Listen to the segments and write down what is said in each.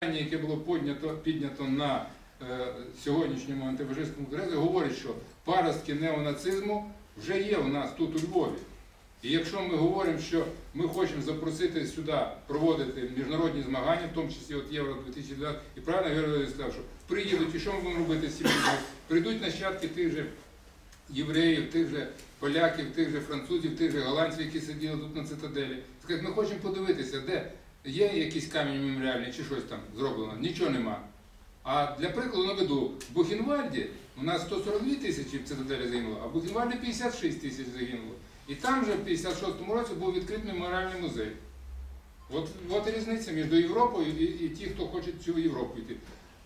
Питання, яке було піднято, піднято на е, сьогоднішньому антифашистському конгресі, говорить, що паростки неонацизму вже є у нас тут у Львові. І якщо ми говоримо, що ми хочемо запросити сюди проводити міжнародні змагання, в тому числі от Євро 2012, і правильно Георгій сказав, що приїдуть, і що ми будемо робити з людьми? Прийдуть нащадки тих же євреїв, тих же поляків, тих же французів, тих же голландців, які сиділи тут на цитаделі. Скажуть, ми хочемо подивитися, де є якісь камені меморіальні чи щось там зроблено. Нічого нема. А для прикладу наведу, в Бухенвальді у нас 142 тисячі в цитаделі загинуло, а в Бухенвальді 56 тисяч загинуло. І там же в 56-му році був відкритий меморіальний музей. От, от різниця між Європою і, і ті, хто хоче цю Європу йти.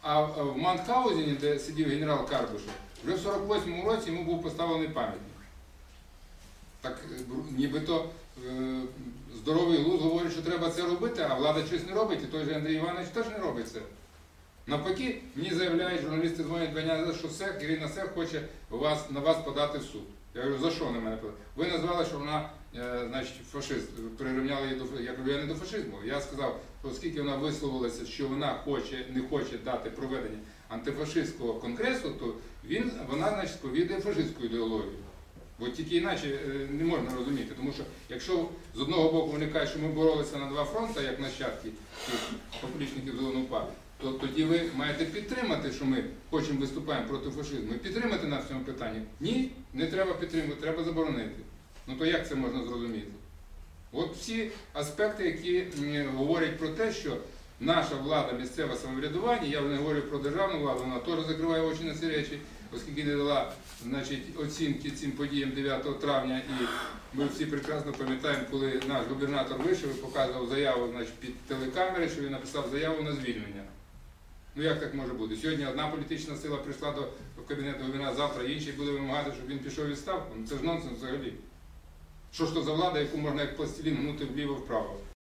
А в Манхаузені, де сидів генерал Карбишев, вже в 48-му році йому був поставлений пам'ятник. Так е, нібито е, здоровий глузд говорить, що треба це робити, а влада щось не робить, і той же Андрій Іванович теж не робить це. Навпаки, мені заявляють, журналісти дзвонять два дня, що СЕХ, Ірина Сех хоче вас, на вас подати в суд. Я говорю, за що на мене подати? Ви назвали, що вона е, значить, фашист, прирівняли її до Я кажу, я не до фашизму. Я сказав, оскільки вона висловилася, що вона хоче, не хоче дати проведення антифашистського конгресу, то він, вона значить, сповідує фашистську ідеологію. Бо тільки іначе е, не можна розуміти. Тому що якщо з одного боку вони кажуть, що ми боролися на два фронти, як нащадки поплічників зеленого УПА, то тоді ви маєте підтримати, що ми хочемо виступаємо проти фашизму. І підтримати нас в цьому питанні. Ні, не треба підтримувати, треба заборонити. Ну то як це можна зрозуміти? От всі аспекти, які говорять про те, що наша влада, місцеве самоврядування, я не говорю про державну владу, вона теж закриває очі на ці речі, оскільки не дала значить, оцінки цим подіям 9 травня. І ми всі прекрасно пам'ятаємо, коли наш губернатор вийшов і показував заяву значить, під телекамери, що він написав заяву на звільнення. Ну як так може бути? Сьогодні одна політична сила прийшла до кабінету губернатора, завтра інші буде вимагати, щоб він пішов відставку. Ну це ж нонсенс взагалі. Що ж то за влада, яку можна як пластилін гнути вліво-вправо?